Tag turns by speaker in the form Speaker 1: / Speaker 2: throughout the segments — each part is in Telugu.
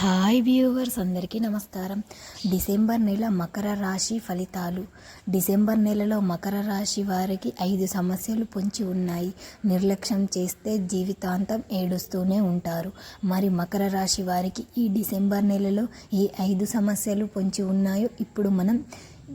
Speaker 1: హాయ్ వ్యూవర్స్ అందరికీ నమస్కారం. డిసెంబర్ నెల మకర రాశి ఫలితాలు. డిసెంబర్ నెలలో మకర రాశి వారికి ఐదు సమస్యలు పొంచి ఉన్నాయి. నిర్లక్ష్యం చేస్తే జీవితాంతం ఏడుస్తూనే ఉంటారు. మరి మకర రాశి వారికి ఈ డిసెంబర్ నెలలో ఏ ఐదు సమస్యలు పొంచి ఉన్నాయో ఇప్పుడు మనం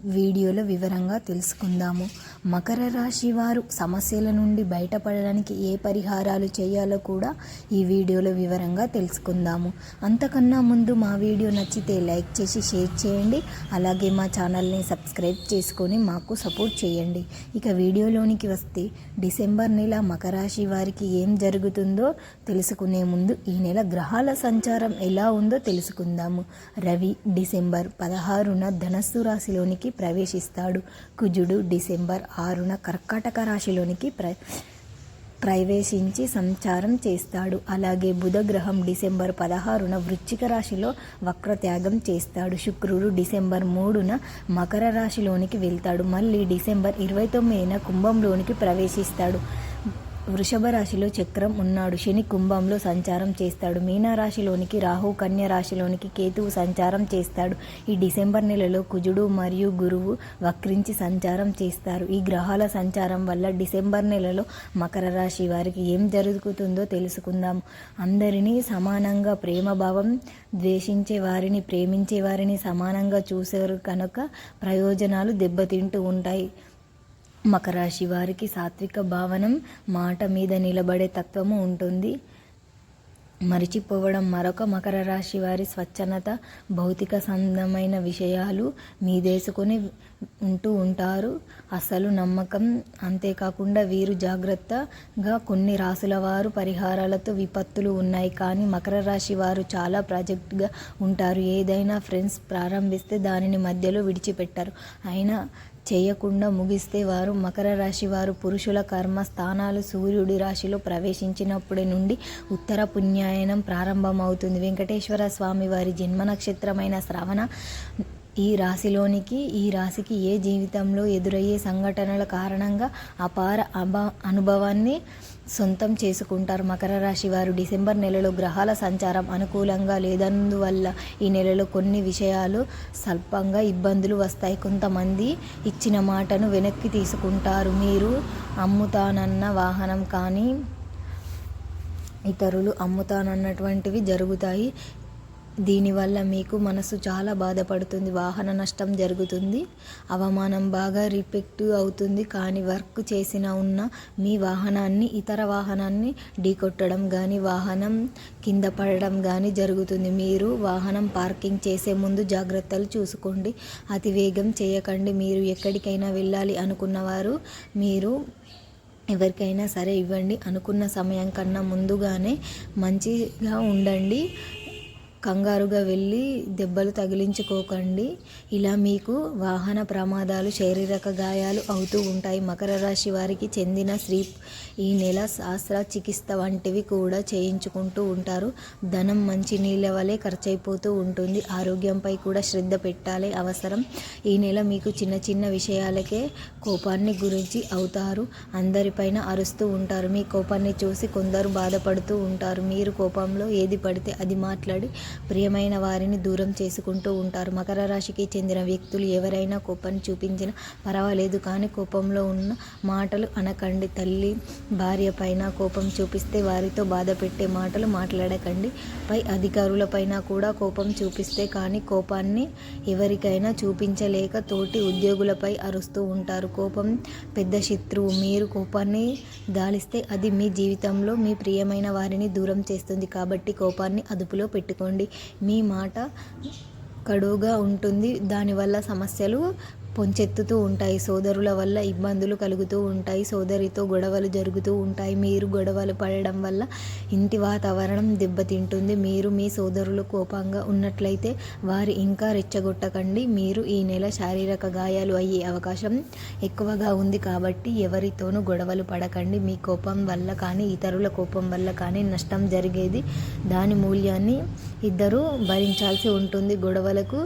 Speaker 1: వీడియోలో వివరంగా తెలుసుకుందాము. మకర రాశి వారు సమస్యల నుండి బయటపడడానికి ఏ పరిహారాలు చేయాలో కూడా ఈ వీడియోలో వివరంగా తెలుసుకుందాము. అంతకన్నా ముందు మా వీడియో నచ్చితే లైక్ చేసి షేర్ చేయండి. అలాగే మా ఛానల్ని సబ్స్క్రైబ్ చేసుకొని మాకు సపోర్ట్ చేయండి. ఇక వీడియోలోనికి వస్తే డిసెంబర్ నెల మకర రాశి వారికి ఏం జరుగుతుందో తెలుసుకునే ముందు ఈ నెల గ్రహాల సంచారం ఎలా ఉందో తెలుసుకుందాము. రవి డిసెంబర్ పదహారున ధనస్సు రాశిలోనికి ప్రవేశిస్తాడు. కుజుడు డిసెంబర్ ఆరున కర్కాటక రాశిలోనికి ప్ర ప్రవేశించి సంచారం చేస్తాడు. అలాగే బుధగ్రహం డిసెంబర్ పదహారున వృశ్చిక రాశిలో వక్రత్యాగం చేస్తాడు. శుక్రుడు డిసెంబర్ మూడున మకర రాశిలోనికి వెళ్తాడు. మళ్ళీ డిసెంబర్ ఇరవై తొమ్మిదిన కుంభంలోనికి ప్రవేశిస్తాడు. వృషభ రాశిలో చక్రం ఉన్నాడు. శని కుంభంలో సంచారం చేస్తాడు. మీనరాశిలోనికి రాహు కన్య రాశిలోనికి కేతువు సంచారం చేస్తాడు. ఈ డిసెంబర్ నెలలో కుజుడు మరియు గురువు వక్రించి సంచారం చేస్తారు. ఈ గ్రహాల సంచారం వల్ల డిసెంబర్ నెలలో మకర రాశి వారికి ఏం జరుగుతుందో తెలుసుకుందాం. అందరినీ సమానంగా ప్రేమభావం ద్వేషించే వారిని ప్రేమించే వారిని సమానంగా చూసారు కనుక ప్రయోజనాలు దెబ్బతింటూ ఉంటాయి. మకరాశి వారికి సాత్విక భావనం మాట మీద నిలబడే తత్వము ఉంటుంది. మరిచిపోవడం మరొక మకర రాశి వారి స్వచ్ఛనత భౌతిక సంబంధమైన విషయాలు మీదేసుకొని ఉంటూ ఉంటారు. అసలు నమ్మకం అంతేకాకుండా వీరు జాగ్రత్తగా కొన్ని రాసుల వారు పరిహారాలతో విపత్తులు ఉన్నాయి. కానీ మకర రాశి వారు చాలా ప్రాజెక్ట్గా ఉంటారు. ఏదైనా ఫ్రెండ్స్ ప్రారంభిస్తే దానిని మధ్యలో విడిచిపెట్టారు. అయినా చేయకుండా ముగిస్తే వారు మకర రాశి వారు పురుషుల కర్మ స్థానాలు సూర్యుడి రాశిలో ప్రవేశించినప్పటి నుండి ఉత్తర పుణ్యాయనం ప్రారంభమవుతుంది. వెంకటేశ్వర స్వామి వారి జన్మ నక్షత్రమైన శ్రవణ ఈ రాశిలోనికి ఈ రాశికి ఏ జీవితంలో ఎదురయ్యే సంఘటనల కారణంగా అపార అభ అనుభవాన్ని సొంతం చేసుకుంటారు మకర రాశి వారు. డిసెంబర్ నెలలో గ్రహాల సంచారం అనుకూలంగా లేదందువల్ల ఈ నెలలో కొన్ని విషయాలు స్వల్పంగా ఇబ్బందులు వస్తాయి. కొంతమంది ఇచ్చిన మాటను వెనక్కి తీసుకుంటారు. మీరు అమ్ముతానన్న వాహనం కానీ ఇతరులు అమ్ముతానన్నటువంటివి జరుగుతాయి. దీనివల్ల మీకు మనసు చాలా బాధపడుతుంది వాహన నష్టం జరుగుతుంది అవమానం బాగా రిపెక్ట్ అవుతుంది కానీ వర్క్ చేసిన ఉన్న మీ వాహనాన్ని ఇతర వాహనాన్ని ఢీకొట్టడం కానీ వాహనం కింద పడడం కానీ జరుగుతుంది. మీరు వాహనం పార్కింగ్ చేసే ముందు జాగ్రత్తలు చూసుకోండి. అతి వేగం చేయకండి. మీరు ఎక్కడికైనా వెళ్ళాలి అనుకున్నవారు మీరు ఎవరికైనా సరే ఇవ్వండి. అనుకున్న సమయం కన్నా ముందుగానే మంచిగా ఉండండి. కంగారుగా వెళ్ళి దెబ్బలు తగిలించుకోకండి. ఇలా మీకు వాహన ప్రమాదాలు శారీరక గాయాలు అవుతూ ఉంటాయి. మకర రాశి వారికి చెందిన స్త్రీ ఈ నెల శాస్త్ర చికిత్స వంటివి కూడా చేయించుకుంటూ ఉంటారు. ధనం మంచి నీళ్ళ వలె ఖర్చయిపోతూ ఉంటుంది. ఆరోగ్యంపై కూడా శ్రద్ధ పెట్టాలి అవసరం. ఈ నెల మీకు చిన్న చిన్న విషయాలకే కోపాన్ని గురించి అవుతారు. అందరిపైన అరుస్తూ ఉంటారు. మీ కోపాన్ని చూసి కొందరు బాధపడుతూ ఉంటారు. మీరు కోపంలో ఏది పడితే అది మాట్లాడి ప్రియమైన వారిని దూరం చేసుకుంటూ ఉంటారు. మకర రాశికి చెందిన వ్యక్తులు ఎవరైనా కోపాన్ని చూపించినా పర్వాలేదు కానీ కోపంలో ఉన్న మాటలు అనకండి తల్లి. భార్య పైన కోపం చూపిస్తే వారితో బాధ పెట్టే మాటలు మాట్లాడకండి. పై అధికారులపైన కూడా కోపం చూపిస్తే కానీ కోపాన్ని ఎవరికైనా చూపించలేక తోటి ఉద్యోగులపై అరుస్తూ ఉంటారు. కోపం పెద్ద శత్రువు. మీరు కోపాన్ని దాలిస్తే అది మీ జీవితంలో మీ ప్రియమైన వారిని దూరం చేస్తుంది. కాబట్టి కోపాన్ని అదుపులో పెట్టుకోండి. మీ మాట కడువుగా ఉంటుంది. దానివల్ల సమస్యలు పొంచెత్తుతూ ఉంటాయి. సోదరుల వల్ల ఇబ్బందులు కలుగుతూ ఉంటాయి. సోదరితో గొడవలు జరుగుతూ ఉంటాయి. మీరు గొడవలు పడడం వల్ల ఇంటి వాతావరణం దెబ్బతింటుంది. మీరు మీ సోదరులు కోపంగా ఉన్నట్లయితే వారు ఇంకా రెచ్చగొట్టకండి. మీరు ఈ నెల శారీరక గాయాలు అయ్యే అవకాశం ఎక్కువగా ఉంది కాబట్టి ఎవరితోనూ గొడవలు పడకండి. మీ కోపం వల్ల కానీ ఇతరుల కోపం వల్ల కానీ నష్టం జరిగేది దాని మూల్యాన్ని ఇద్దరు భరించాల్సి ఉంటుంది. గొడవలకు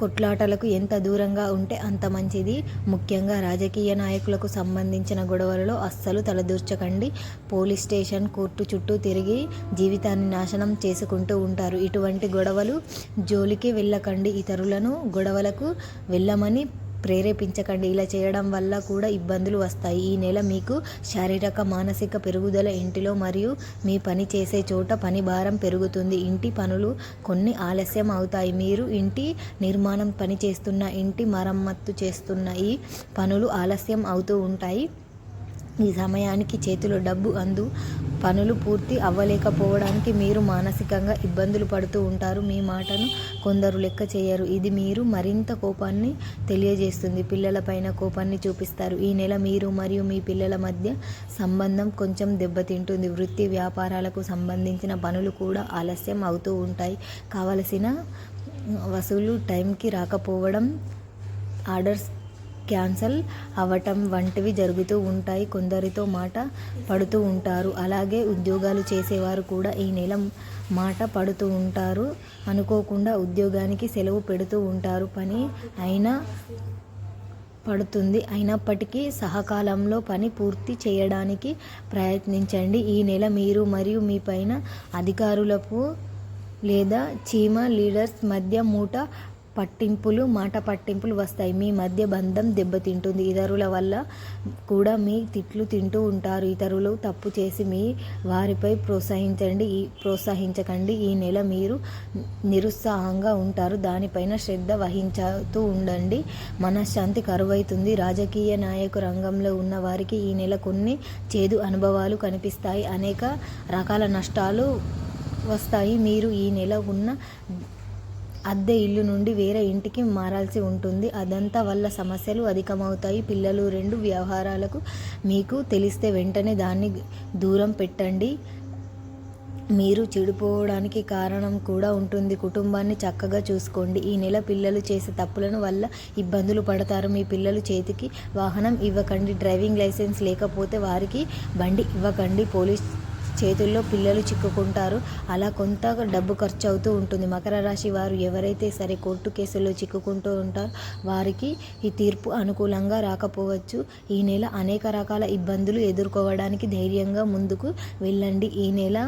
Speaker 1: కొట్లాటలకు ఎంత దూరంగా ఉంటే అంత మంచిది. ముఖ్యంగా రాజకీయ నాయకులకు సంబంధించిన గొడవలలో అస్సలు తలదూర్చకండి. పోలీస్ స్టేషన్ కోర్టు చుట్టూ తిరిగి జీవితాన్ని నాశనం చేసుకుంటూ ఉంటారు. ఇటువంటి గొడవలు జోలికి వెళ్ళకండి. ఇతరులను గొడవలకు వెళ్ళమని ప్రేరేపించకండి. ఇలా చేయడం వల్ల కూడా ఇబ్బందులు వస్తాయి. ఈ నెల మీకు శారీరక మానసిక పెరుగుదల ఇంటిలో మరియు మీ పని చేసే చోట పని భారం పెరుగుతుంది. ఇంటి పనులు కొన్ని ఆలస్యం అవుతాయి. మీరు ఇంటి నిర్మాణం పని చేస్తున్న ఇంటి మరమ్మత్తు చేస్తున్న ఈ పనులు ఆలస్యం అవుతూ ఉంటాయి. ఈ సమయానికి చేతిలో డబ్బు అందు పనులు పూర్తి అవ్వలేకపోవడానికి మీరు మానసికంగా ఇబ్బందులు పడుతూ ఉంటారు. మీ మాటను కొందరు లెక్క చేయరు. ఇది మీరు మరింత కోపాన్ని తెలియజేస్తుంది. పిల్లలపైన కోపాన్ని చూపిస్తారు. ఈ నెల మీరు మరియు మీ పిల్లల మధ్య సంబంధం కొంచెం దెబ్బతింటుంది. వృత్తి వ్యాపారాలకు సంబంధించిన పనులు కూడా ఆలస్యం అవుతూ ఉంటాయి. కావలసిన వసూలు టైంకి రాకపోవడం ఆర్డర్స్ క్యాన్సల్ అవ్వటం వంటివి జరుగుతూ ఉంటాయి. కొందరితో మాట పడుతూ ఉంటారు. అలాగే ఉద్యోగాలు చేసేవారు కూడా ఈ నెల మాట పడుతూ ఉంటారు. అనుకోకుండా ఉద్యోగానికి సెలవు పెడుతూ ఉంటారు. పని అయినా పడుతుంది. అయినప్పటికీ సహకాలంలో పని పూర్తి చేయడానికి ప్రయత్నించండి. ఈ నెల మీరు మరియు మీ పైన అధికారులకు లేదా చీమ లీడర్స్ మధ్య మూట పట్టింపులు మాట పట్టింపులు వస్తాయి. మీ మధ్య బంధం దెబ్బతింటుంది. ఇతరుల వల్ల కూడా మీ తిట్లు తింటూ ఉంటారు. ఇతరులు తప్పు చేసి మీ వారిపై ప్రోత్సహించండి. ఈ ప్రోత్సహించకండి. ఈ నెల మీరు నిరుత్సాహంగా ఉంటారు. దానిపైన శ్రద్ధ వహించుతూ ఉండండి. మనశ్శాంతి కరువైతుంది. రాజకీయ నాయకు రంగంలో ఉన్న వారికి ఈ నెల కొన్ని చేదు అనుభవాలు కనిపిస్తాయి. అనేక రకాల నష్టాలు వస్తాయి. మీరు ఈ నెల ఉన్న అద్దె ఇల్లు నుండి వేరే ఇంటికి మారాల్సి ఉంటుంది. అదంతా వల్ల సమస్యలు అధికమవుతాయి. పిల్లలు రెండు వ్యవహారాలకు మీకు తెలిస్తే వెంటనే దాన్ని దూరం పెట్టండి. మీరు చెడిపోవడానికి కారణం కూడా ఉంటుంది. కుటుంబాన్ని చక్కగా చూసుకోండి. ఈ నెల పిల్లలు చేసే తప్పులను వల్ల ఇబ్బందులు పడతారు. మీ పిల్లలు చేతికి వాహనం ఇవ్వకండి. డ్రైవింగ్ లైసెన్స్ లేకపోతే వారికి బండి ఇవ్వకండి. పోలీస్ చేతుల్లో పిల్లలు చిక్కుకుంటారు. అలా కొంత డబ్బు ఖర్చు అవుతూ ఉంటుంది. మకర రాశి వారు ఎవరైతే సరే కోర్టు కేసుల్లో చిక్కుకుంటూ ఉంటారో వారికి ఈ తీర్పు అనుకూలంగా రాకపోవచ్చు. ఈ నెల అనేక రకాల ఇబ్బందులు ఎదుర్కోవడానికి ధైర్యంగా ముందుకు వెళ్ళండి. ఈ నెల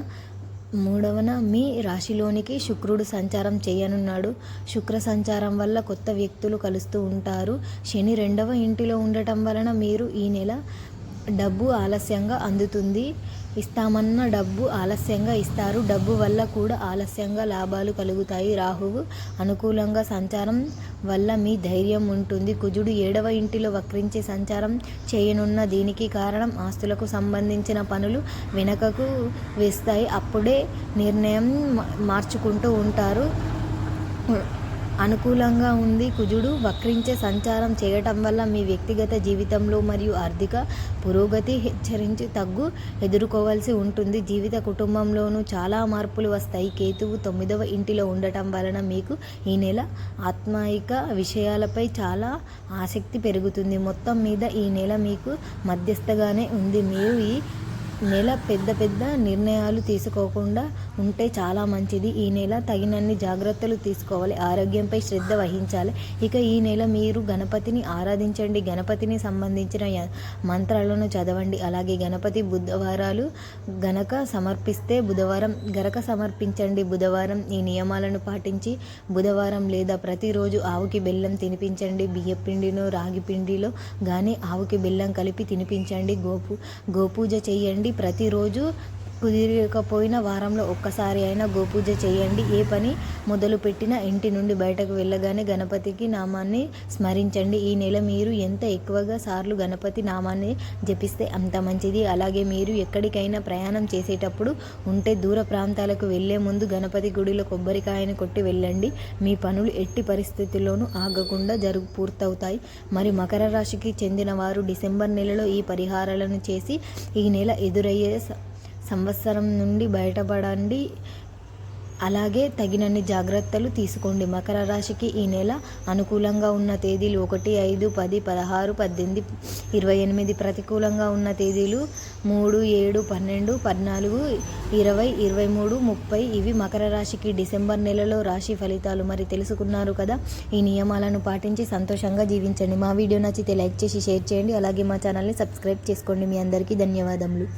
Speaker 1: మూడవన మీ రాశిలోనికి శుక్రుడు సంచారం చేయనున్నాడు. శుక్ర సంచారం వల్ల కొత్త వ్యక్తులు కలుస్తూ ఉంటారు. శని రెండవ ఇంటిలో ఉండటం వలన మీరు ఈ నెల డబ్బు ఆలస్యంగా అందుతుంది. ఇస్తామన్న డబ్బు ఆలస్యంగా ఇస్తారు. డబ్బు వల్ల కూడా ఆలస్యంగా లాభాలు కలుగుతాయి. రాహువు అనుకూలంగా సంచారం వల్ల మీ ధైర్యం ఉంటుంది. కుజుడు ఏడవ ఇంటిలో వక్రించే సంచారం చేయనున్న దీనికి కారణం ఆస్తులకు సంబంధించిన పనులు వెనకకు వేస్తాయి. అప్పుడే నిర్ణయం మార్చుకుంటూ ఉంటారు. అనుకూలంగా ఉంది. కుజుడు వక్రించే సంచారం చేయటం వల్ల మీ వ్యక్తిగత జీవితంలో మరియు ఆర్థిక పురోగతి హెచ్చరించి తగ్గు ఎదుర్కోవాల్సి ఉంటుంది. జీవిత కుటుంబంలోనూ చాలా మార్పులు వస్తాయి. కేతువు తొమ్మిదవ ఇంటిలో ఉండటం వలన మీకు ఈ నెల ఆత్మాయిక విషయాలపై చాలా ఆసక్తి పెరుగుతుంది. మొత్తం మీద ఈ నెల మీకు మధ్యస్థగానే ఉంది. మీరు ఈ నెల పెద్ద పెద్ద నిర్ణయాలు తీసుకోకుండా ఉంటే చాలా మంచిది. ఈ నెల తగినన్ని జాగ్రత్తలు తీసుకోవాలి. ఆరోగ్యంపై శ్రద్ధ వహించాలి. ఇక ఈ నెల మీరు గణపతిని ఆరాధించండి. గణపతిని సంబంధించిన మంత్రాలను చదవండి. అలాగే గణపతి బుధవారాలు గనక సమర్పిస్తే బుధవారం గనక సమర్పించండి. బుధవారం ఈ నియమాలను పాటించి బుధవారం లేదా ప్రతిరోజు ఆవుకి బెల్లం తినిపించండి. బియ్యపిండిలో రాగి పిండిలో కానీ ఆవుకి బెల్లం కలిపి తినిపించండి. గోపు గోపూజ చేయండి. ప్రతిరోజు కుదిరకపోయినా వారంలో ఒక్కసారి అయినా గోపూజ చేయండి. ఏ పని మొదలుపెట్టినా ఇంటి నుండి బయటకు వెళ్ళగానే గణపతికి నామాన్ని స్మరించండి. ఈ నెల మీరు ఎంత ఎక్కువగా సార్లు గణపతి నామాన్ని జపిస్తే అంత మంచిది. అలాగే మీరు ఎక్కడికైనా ప్రయాణం చేసేటప్పుడు ఉంటే దూర ప్రాంతాలకు వెళ్ళే ముందు గణపతి గుడిలో కొబ్బరికాయను కొట్టి వెళ్ళండి. మీ పనులు ఎట్టి పరిస్థితుల్లోనూ ఆగకుండా జరుగు పూర్తవుతాయి. మరి మకర రాశికి చెందిన వారు డిసెంబర్ నెలలో ఈ పరిహారాలను చేసి ఈ నెల ఎదురయ్యే సంవత్సరం నుండి బయటపడండి. అలాగే తగినన్ని జాగ్రత్తలు తీసుకోండి. మకర రాశికి ఈ నెల అనుకూలంగా ఉన్న తేదీలు ఒకటి ఐదు పది పదహారు పద్దెనిమిది ఇరవై ఎనిమిది ప్రతికూలంగా ఉన్న తేదీలు మూడు ఏడు పన్నెండు పద్నాలుగు ఇరవై ఇరవై మూడు ముప్పై. ఇవి మకర రాశికి డిసెంబర్ నెలలో రాశి ఫలితాలు. మరి తెలుసుకున్నారు కదా ఈ నియమాలను పాటించి సంతోషంగా జీవించండి. మా వీడియో నచ్చితే లైక్ చేసి షేర్ చేయండి. అలాగే మా ఛానల్ని సబ్స్క్రైబ్ చేసుకోండి. మీ అందరికీ ధన్యవాదములు.